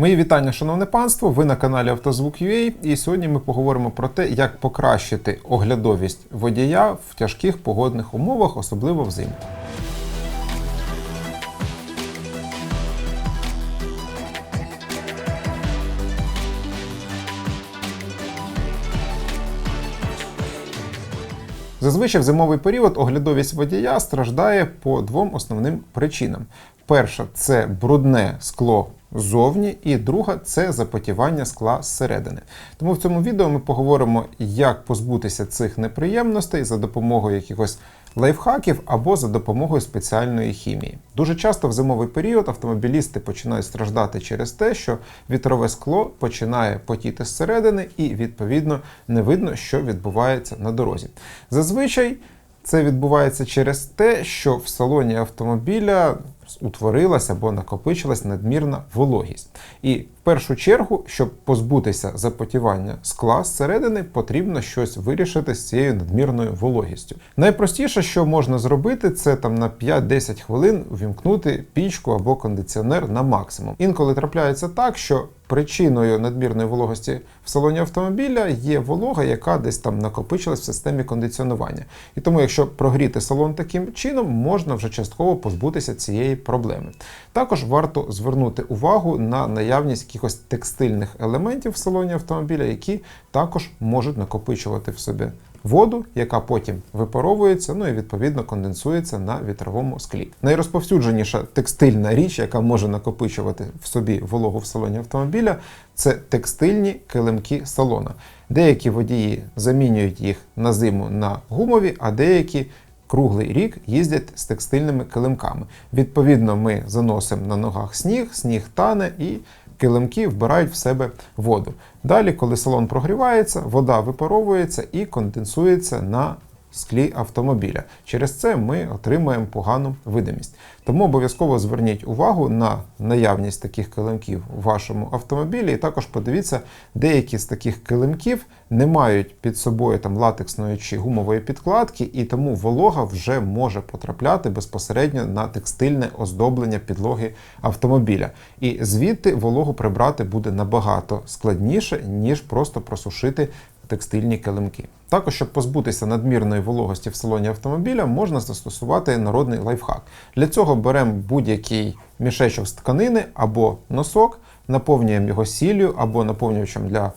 Мої вітання, шановне панство. Ви на каналі Автозвук.ua і сьогодні ми поговоримо про те, як покращити оглядовість водія в тяжких погодних умовах, особливо взимку. Зазвичай в зимовий період оглядовість водія страждає по двом основним причинам. Перша це брудне скло ззовні, і друга це запотівання скла зсередини. Тому в цьому відео ми поговоримо, як позбутися цих неприємностей за допомогою якихось лайфхаків або за допомогою спеціальної хімії. Дуже часто в зимовий період автомобілісти починають страждати через те, що вітрове скло починає потіти зсередини, і відповідно не видно, що відбувається на дорозі. Зазвичай. Це відбувається через те, що в салоні автомобіля утворилася або накопичилась надмірна вологість. І в першу чергу, щоб позбутися запотівання скла зсередини, потрібно щось вирішити з цією надмірною вологістю. Найпростіше, що можна зробити, це там на 5-10 хвилин вімкнути пічку або кондиціонер на максимум. Інколи трапляється так, що Причиною надмірної вологості в салоні автомобіля є волога, яка десь там накопичилась в системі кондиціонування. І тому, якщо прогріти салон таким чином, можна вже частково позбутися цієї проблеми. Також варто звернути увагу на наявність якихось текстильних елементів в салоні автомобіля, які також можуть накопичувати в собі воду, яка потім випаровується, ну і відповідно конденсується на вітровому склі. Найрозповсюдженіша текстильна річ, яка може накопичувати в собі вологу в салоні автомобіля, це текстильні килимки салона. Деякі водії замінюють їх на зиму на гумові, а деякі круглий рік їздять з текстильними килимками. Відповідно, ми заносимо на ногах сніг, сніг тане і килимки вбирають в себе воду. Далі, коли салон прогрівається, вода випаровується і конденсується на склі автомобіля. Через це ми отримаємо погану видимість. Тому обов'язково зверніть увагу на наявність таких килимків у вашому автомобілі, і також подивіться, деякі з таких килимків не мають під собою там латексної чи гумової підкладки, і тому волога вже може потрапляти безпосередньо на текстильне оздоблення підлоги автомобіля. І звідти вологу прибрати буде набагато складніше, ніж просто просушити текстильні килимки. Також, щоб позбутися надмірної вологості в салоні автомобіля, можна застосувати народний лайфхак. Для цього беремо будь-який мішечок з тканини або носок, наповнюємо його сіллю або наповнювачем для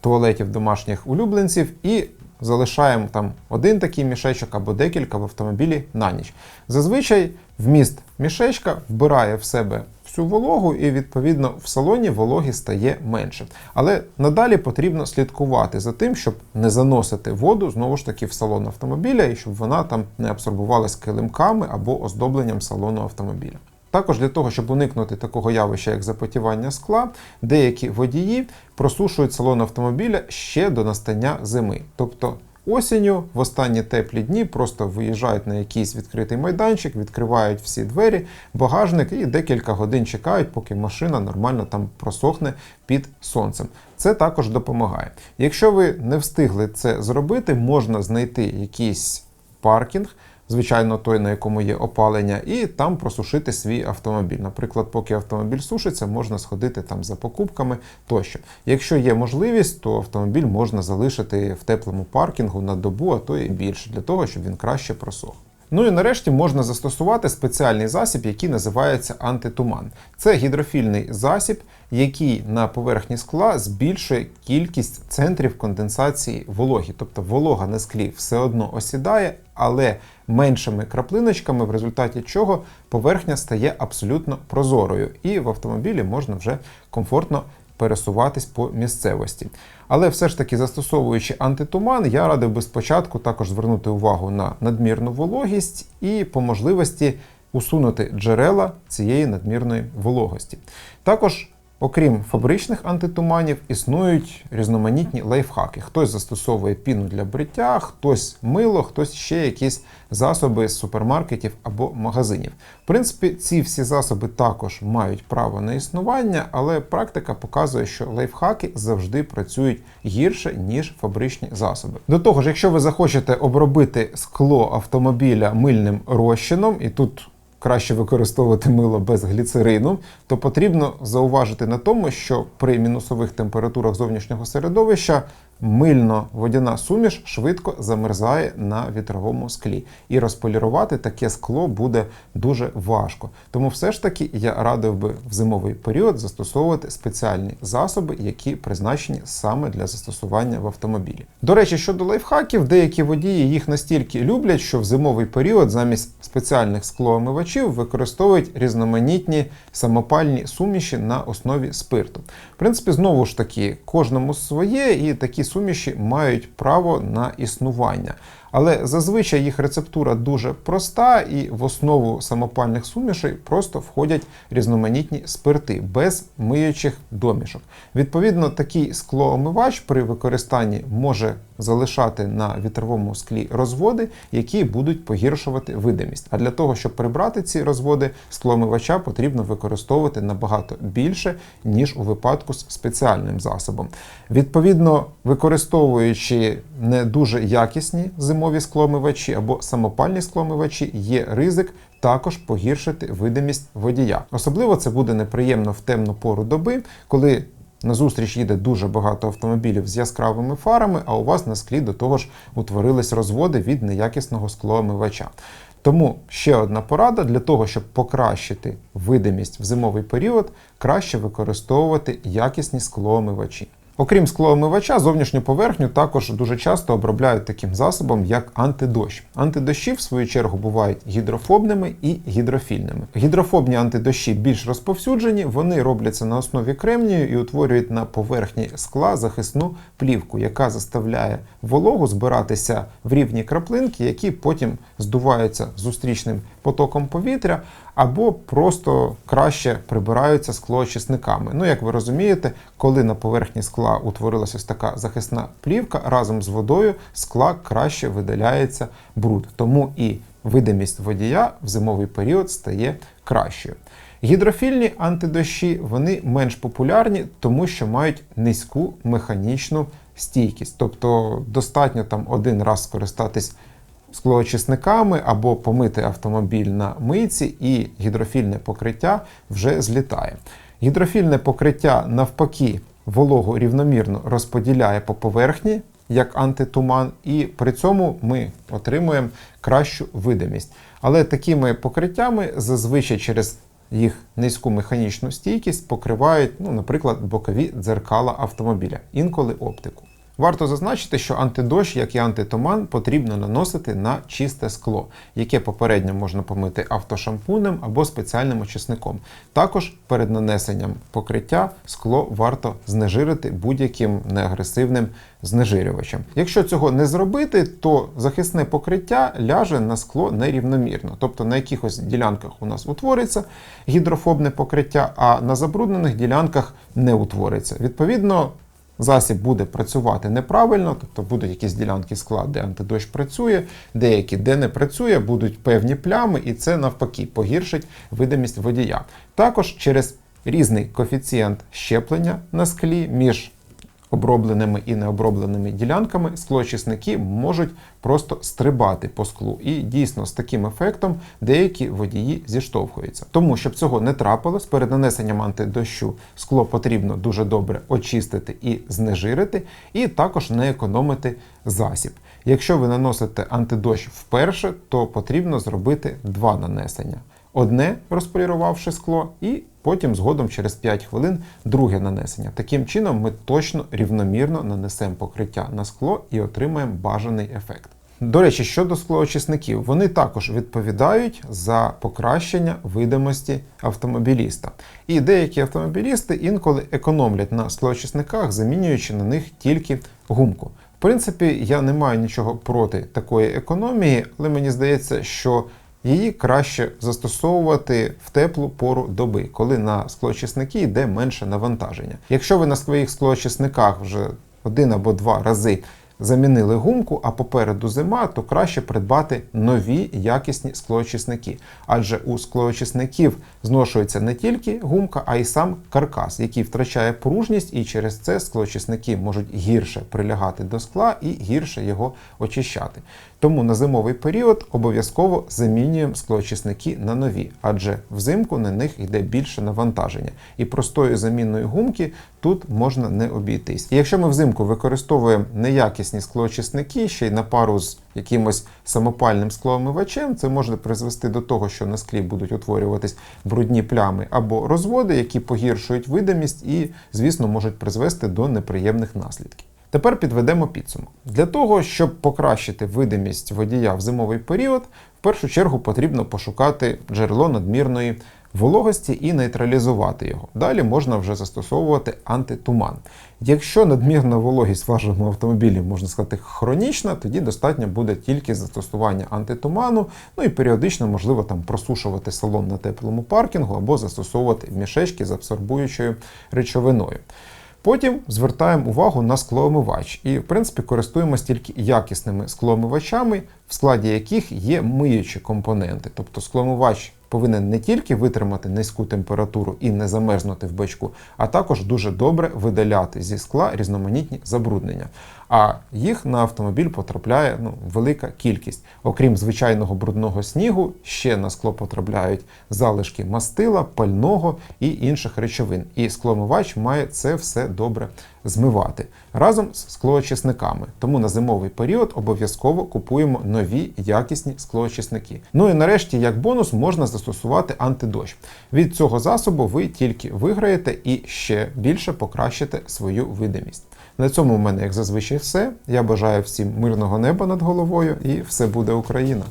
туалетів домашніх улюбленців і залишаємо там один такий мішечок або декілька в автомобілі на ніч. Зазвичай вміст мішечка вбирає в себе всю вологу, і відповідно в салоні вологі стає менше. Але надалі потрібно слідкувати за тим, щоб не заносити воду знову ж таки в салон автомобіля і щоб вона там не абсорбувалась килимками або оздобленням салону автомобіля. Також для того, щоб уникнути такого явища, як запотівання скла, деякі водії просушують салон автомобіля ще до настання зими. Тобто осінню в останні теплі дні просто виїжджають на якийсь відкритий майданчик, відкривають всі двері, багажник і декілька годин чекають, поки машина нормально там просохне під сонцем. Це також допомагає. Якщо ви не встигли це зробити, можна знайти якийсь паркінг звичайно, той, на якому є опалення, і там просушити свій автомобіль. Наприклад, поки автомобіль сушиться, можна сходити там за покупками тощо. Якщо є можливість, то автомобіль можна залишити в теплому паркінгу на добу, а то і більше, для того, щоб він краще просох. Ну і нарешті можна застосувати спеціальний засіб, який називається антитуман. Це гідрофільний засіб, який на поверхні скла збільшує кількість центрів конденсації вологі. Тобто волога на склі все одно осідає, але меншими краплиночками, в результаті чого поверхня стає абсолютно прозорою, і в автомобілі можна вже комфортно пересуватись по місцевості. Але все ж таки, застосовуючи антитуман, я радив би спочатку також звернути увагу на надмірну вологість і по можливості усунути джерела цієї надмірної вологості. Також Окрім фабричних антитуманів, існують різноманітні лайфхаки. Хтось застосовує піну для бриття, хтось мило, хтось ще якісь засоби з супермаркетів або магазинів. В принципі, ці всі засоби також мають право на існування, але практика показує, що лайфхаки завжди працюють гірше, ніж фабричні засоби. До того ж, якщо ви захочете обробити скло автомобіля мильним розчином, і тут краще використовувати мило без гліцерину, то потрібно зауважити на тому, що при мінусових температурах зовнішнього середовища мильно-водяна суміш швидко замерзає на вітровому склі. І розполірувати таке скло буде дуже важко. Тому все ж таки я радив би в зимовий період застосовувати спеціальні засоби, які призначені саме для застосування в автомобілі. До речі, щодо лайфхаків, деякі водії їх настільки люблять, що в зимовий період замість спеціальних склоомивачів використовують різноманітні самопальні суміші на основі спирту. В принципі, знову ж таки, кожному своє, і такі суміші мають право на існування. Але зазвичай їх рецептура дуже проста, і в основу самопальних сумішей просто входять різноманітні спирти без миючих домішок. Відповідно, такий склоомивач при використанні може залишати на вітровому склі розводи, які будуть погіршувати видимість. А для того, щоб прибрати ці розводи, склоомивача потрібно використовувати набагато більше, ніж у випадку з спеціальним засобом. Відповідно, використовуючи не дуже якісні зимові склоомивачі або самопальні склоомивачі, є ризик також погіршити видимість водія. Особливо це буде неприємно в темну пору доби, коли Назустріч їде дуже багато автомобілів з яскравими фарами, а у вас на склі до того ж утворились розводи від неякісного склоомивача. Тому ще одна порада для того, щоб покращити видимість в зимовий період, краще використовувати якісні склоомивачі. Окрім склоомивача, зовнішню поверхню також дуже часто обробляють таким засобом, як антидощ. Антидощі, в свою чергу, бувають гідрофобними і гідрофільними. Гідрофобні антидощі більш розповсюджені, вони робляться на основі кремнію і утворюють на поверхні скла захисну плівку, яка заставляє вологу збиратися в рівні краплинки, які потім здуваються зустрічним потоком повітря, або просто краще прибираються склоочисниками. Ну, як ви розумієте, коли на поверхні скла утворилася ось така захисна плівка, разом з водою скла краще видаляється бруд. Тому і видимість водія в зимовий період стає кращою. Гідрофільні антидощі вони менш популярні, тому що мають низьку механічну стійкість. Тобто достатньо там один раз скористатись склоочисниками або помити автомобіль на мийці, і гідрофільне покриття вже злітає. Гідрофільне покриття навпаки вологу рівномірно розподіляє по поверхні. Як антитуман, і при цьому ми отримуємо кращу видимість. Але такими покриттями зазвичай через їх низьку механічну стійкість покривають, ну, наприклад, бокові дзеркала автомобіля, інколи оптику. Варто зазначити, що антидощ, як і антитуман, потрібно наносити на чисте скло, яке попередньо можна помити автошампунем або спеціальним очисником. Також перед нанесенням покриття скло варто знежирити будь-яким неагресивним знежирювачем. Якщо цього не зробити, то захисне покриття ляже на скло нерівномірно. Тобто на якихось ділянках у нас утвориться гідрофобне покриття, а на забруднених ділянках не утвориться. Відповідно, Засіб буде працювати неправильно, тобто будуть якісь ділянки скла, де антидощ працює, деякі, де не працює, будуть певні плями, і це навпаки погіршить видимість водія. Також через різний коефіцієнт щеплення на склі між обробленими і необробленими ділянками склоочисники можуть просто стрибати по склу. І дійсно з таким ефектом деякі водії зіштовхуються. Тому, щоб цього не трапилось, перед нанесенням антидощу скло потрібно дуже добре очистити і знежирити, і також не економити засіб. Якщо ви наносите антидощ вперше, то потрібно зробити два нанесення. Одне розполірувавши скло, і потім згодом через 5 хвилин друге нанесення. Таким чином ми точно рівномірно нанесемо покриття на скло і отримаємо бажаний ефект. До речі, щодо склоочисників, вони також відповідають за покращення видимості автомобіліста. І деякі автомобілісти інколи економлять на склоочисниках, замінюючи на них тільки гумку. В принципі, я не маю нічого проти такої економії, але мені здається, що її краще застосовувати в теплу пору доби, коли на склоочисники йде менше навантаження. Якщо ви на своїх склоочисниках вже один або два рази замінили гумку, а попереду зима, то краще придбати нові якісні склоочисники. Адже у склоочисників зношується не тільки гумка, а й сам каркас, який втрачає пружність, і через це склоочисники можуть гірше прилягати до скла і гірше його очищати. Тому на зимовий період обов'язково замінюємо склоочисники на нові, адже взимку на них йде більше навантаження. І простою заміною гумки тут можна не обійтись. І якщо ми взимку використовуємо неякісні склоочисники, ще й на пару з якимось самопальним склоомивачем, це може призвести до того, що на склі будуть утворюватись брудні плями або розводи, які погіршують видимість і, звісно, можуть призвести до неприємних наслідків. Тепер підведемо підсумок. Для того, щоб покращити видимість водія в зимовий період, в першу чергу потрібно пошукати джерело надмірної вологості і нейтралізувати його. Далі можна вже застосовувати антитуман. Якщо надмірна вологість в вашому автомобілі, можна сказати, хронічна, тоді достатньо буде тільки застосування антитуману, ну і періодично можливо там просушувати салон на теплому паркінгу або застосовувати мішечки з абсорбуючою речовиною. Потім звертаємо увагу на склоомивач і, в принципі, користуємось тільки якісними склоомивачами, в складі яких є миючі компоненти. Тобто склоомивач повинен не тільки витримати низьку температуру і не замерзнути в бачку, а також дуже добре видаляти зі скла різноманітні забруднення. А їх на автомобіль потрапляє ну, велика кількість. Окрім звичайного брудного снігу, ще на скло потрапляють залишки мастила, пального і інших речовин. І скломивач має це все добре змивати разом з склоочисниками. Тому на зимовий період обов'язково купуємо нові якісні склоочисники. Ну і нарешті, як бонус, можна застосувати антидощ. Від цього засобу ви тільки виграєте і ще більше покращите свою видимість. На цьому в мене, як зазвичай, все. Я бажаю всім мирного неба над головою і все буде Україна!